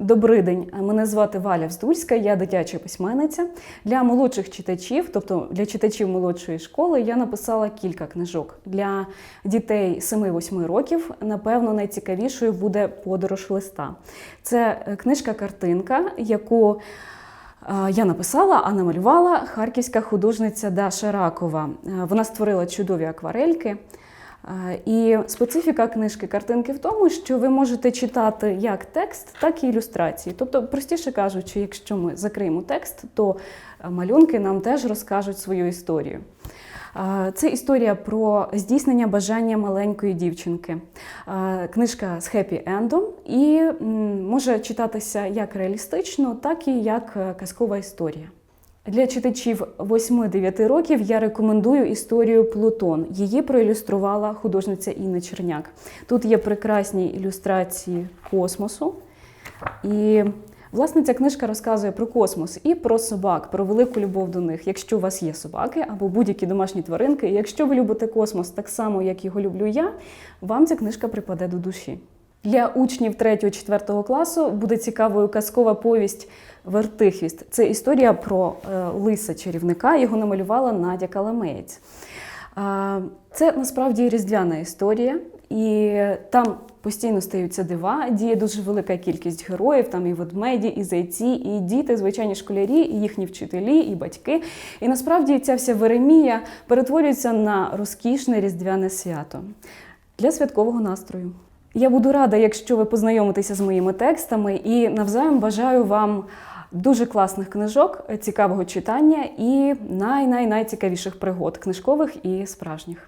Добрий день, мене звати Валя Вздульська, я дитяча письменниця. Для молодших читачів, тобто для читачів молодшої школи, я написала кілька книжок. Для дітей 7-8 років, напевно, найцікавішою буде подорож листа. Це е, книжка-картинка, яку е, я написала, а намалювала харківська художниця Даша Ракова. Е, Вона створила чудові акварельки. І специфіка книжки картинки в тому, що ви можете читати як текст, так і ілюстрації. Тобто, простіше кажучи, якщо ми закриємо текст, то е, малюнки нам теж розкажуть свою історію. Це історія про здійснення бажання маленької дівчинки. Книжка з хеппі ендом і може читатися як реалістично, так і як е, казкова історія. Для читачів 8-9 років я рекомендую історію Плутон. Її проілюструвала художниця Інна Черняк. Тут є прекрасні ілюстрації космосу. І, власне, ця книжка розказує про космос і про собак, про велику любов до них. Якщо у вас є собаки або будь-які домашні тваринки, якщо ви любите космос так само, як його люблю я, вам ця книжка припаде до душі. Для учнів 3-4 класу буде цікавою казкова повість Вертихвіст. Це історія про е, лиса чарівника. Його намалювала Надя Каламеєць. Це насправді різдвяна історія, і там постійно стаються дива. Діє дуже велика кількість героїв. Там і ведмеді, і зайці, і діти, звичайні школярі, і їхні вчителі, і батьки. І насправді ця вся Веремія перетворюється на розкішне різдвяне свято для святкового настрою. Я буду рада, якщо ви познайомитеся з моїми текстами, і навзаєм бажаю вам дуже класних книжок, цікавого читання і най-най-найцікавіших пригод книжкових і справжніх.